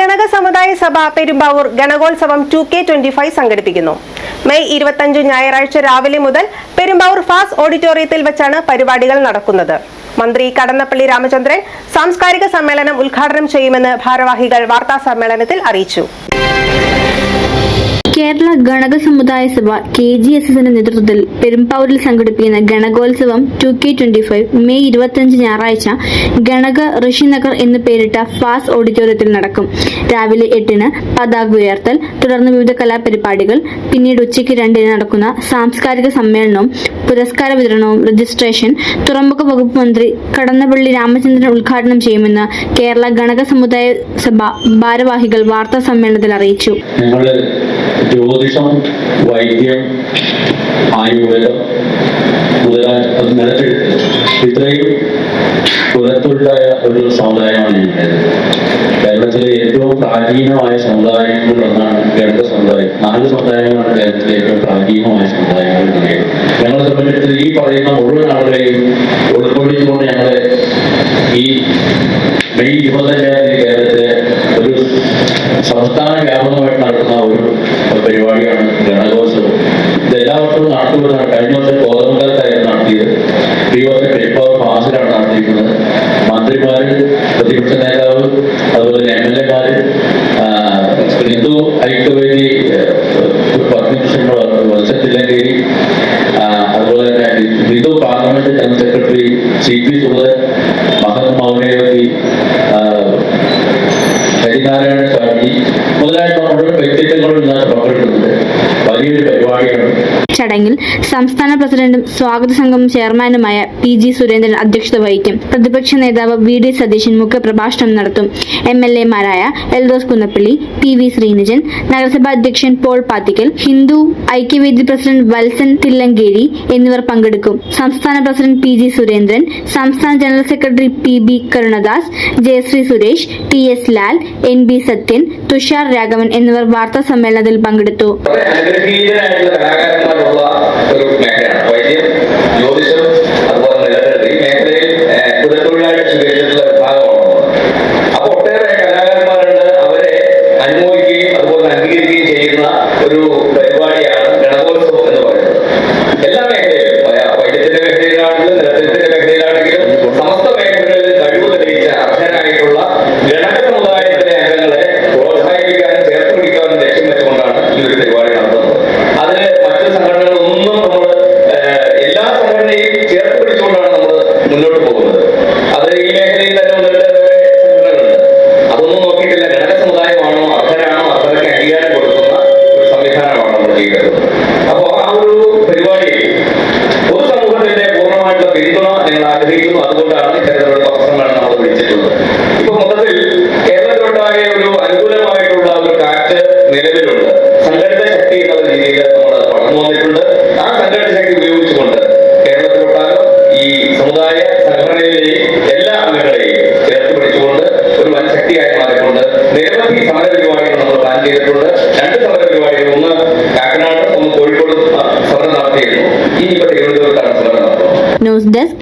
ഗണക സമുദായ സഭ Perumbavoor ഗണകോത്സവം two K twenty five സംഘടിപ്പിക്കുന്നു. മെയ് ഇരുപത്തഞ്ച് ഞായറാഴ്ച രാവിലെ മുതൽ പെരുമ്പാവൂർ ഫാസ് ഓഡിറ്റോറിയത്തിൽ വെച്ചാണ് പരിപാടികൾ നടക്കുന്നത്. മന്ത്രി കടന്നപ്പള്ളി രാമചന്ദ്രൻ സാംസ്കാരിക സമ്മേളനം ഉദ്ഘാടനം ചെയ്യുമെന്ന് ഭാരവാഹികൾ വാർത്താ സമ്മേളനത്തിൽ അറിയിച്ചു. കേരള ഗണക സമുദായ സഭ കെ ജി എസ് എസിന്റെ നേതൃത്വത്തിൽ പെരുമ്പാവൂരിൽ സംഘടിപ്പിക്കുന്ന ഗണകോത്സവം two K twenty five May ഇരുപത്തിയഞ്ച് ഞായറാഴ്ച ഗണക ഋഷിനഗർ എന്ന് പേരിട്ട ഫാസ് ഓഡിറ്റോറിയത്തിൽ നടക്കും. രാവിലെ എട്ടിന് പതാക ഉയർത്തൽ തുടർന്ന് വിവിധ കലാപരിപാടികൾ പിന്നീട് ഉച്ചയ്ക്ക് രണ്ടിന് നടക്കുന്ന സാംസ്കാരിക സമ്മേളനവും പുരസ്കാര വിതരണവും രജിസ്ട്രേഷൻ തുറമുഖ വകുപ്പ് മന്ത്രി കടന്നപ്പള്ളി രാമചന്ദ്രൻ ഉദ്ഘാടനം ചെയ്യുമെന്ന് കേരള ഗണക സമുദായ സഭ ഭാരവാഹികൾ വാർത്താ സമ്മേളനത്തിൽ അറിയിച്ചു. ജ്യോതിഷം വൈദ്യം ആയുർവേദം പുറത്തുണ്ടായ ഒരു സമുദായമാണ് കേരളത്തിലെ ഏറ്റവും പ്രാചീനമായ സമുദായങ്ങളിലൊന്നാണ് കേരള സമുദായം. നാല് സമുദായങ്ങളാണ് കേരളത്തിലെ ഏറ്റവും പ്രാചീനമായ പറയുന്നത് ഞങ്ങളെ ഈ പറയുന്ന മുഴുവൻ ആളുകളെയും ഉൾക്കൊള്ളിച്ചുകൊണ്ട് ഞങ്ങൾ ഈ മെയ് ഇരുപത്തഞ്ചാം തീയതി കേരളത്തിലെ ഒരു സംസ്ഥാന വ്യാപകമായിട്ട് നടക്കുന്ന ഒരു പരിപാടിയാണ് ഗണകോത്സവം. ഇത് എല്ലാ വർഷവും നടത്തുന്നതാണ്. കഴിഞ്ഞ വർഷം കോതമംഗലത്തായിരുന്നു നടത്തിയത്. ഈ വർഷം പെരുമ്പാവൂർ ഫാസിലാണ് നടത്തിയിരിക്കുന്നത്. മന്ത്രിമാര് പ്രതിപക്ഷ നേതാവ് അതുപോലെ M L എമാര് Hindu Aikyavedi secretary C P Sudhan മഹത് മൗനയോഗി ഹരിനാരായണ സ്വാമി മുതലായിട്ടുള്ള മുഴുവൻ വ്യക്തിത്വങ്ങളും ഞാൻ പങ്കെടുക്കുന്നുണ്ട് ചടങ്ങിൽ സംസ്ഥാന പ്രസിഡന്റും സ്വാഗത സംഘം ചെയർമാനുമായ പി ജി സുരേന്ദ്രൻ അധ്യക്ഷത വഹിക്കും. പ്രതിപക്ഷ നേതാവ് വി ഡി സതീശൻ മുഖ്യപ്രഭാഷണം നടത്തും. എം എൽ എമാരായ എൽദോസ് കുന്നപ്പള്ളി പി വി ശ്രീനിജൻ നഗരസഭാ അധ്യക്ഷൻ പോൾ പാത്തിക്കൽ ഹിന്ദു ഐക്യവേദി പ്രസിഡന്റ് വത്സൻ തില്ലങ്കേരി എന്നിവർ പങ്കെടുക്കും. സംസ്ഥാന പ്രസിഡന്റ് പി ജി സുരേന്ദ്രൻ സംസ്ഥാന general secretary P B Karunadas Jayasree Suresh T S Lal N B Sathyan Thushar Raghavan എന്നിവർ വാർത്താ സമ്മേളനത്തിൽ പങ്കെടുത്തു. വളരെ അനുഗ്രഹീതരായിട്ടുള്ള കലാകാരന്മാരുള്ള ഒരു മേഖലയാണ്. വൈദ്യം ജ്യോതിഷം അതുകൊണ്ടാണ് ഇത്തരത്തിലുള്ള പത്രസമ്മേളനം നമ്മൾ വിളിച്ചിട്ടുള്ളത് ഇപ്പൊ മൊത്തത്തിൽ കേരളത്തിലുണ്ടായ ഒരു അനുകൂലമായിട്ടുള്ള ഒരു കാറ്റ് നിലവിലുണ്ട്. സംഘടിത ശക്തി എന്നുള്ള രീതിയിൽ നമ്മൾ പറഞ്ഞു വന്നിട്ടുണ്ട്. ആ സംഘടിത ശക്തി ഉപയോഗിച്ചുകൊണ്ട് കേരളത്തിലൊട്ടാകെ ഈ സമുദായ സംഘടനയിലെയും എല്ലാ അംഗങ്ങളെയും ചേർത്ത് പിടിച്ചുകൊണ്ട് ഒരു വൻ ശക്തിയായി മാറിക്കൊണ്ട് നിരവധി സമര പരിപാടികൾ നമ്മൾ പ്ലാൻ ചെയ്തിട്ടുണ്ട്. രണ്ട് സമര പരിപാടികൾ. ഒന്ന് കാക്കനാട് ഒന്ന് കോഴിക്കോട് സമരം നടത്തിയിരുന്നു. ഈ ഇപ്പൊ തിരുവനന്തപുരത്താണ് സമരം നടത്തുന്നത് news desk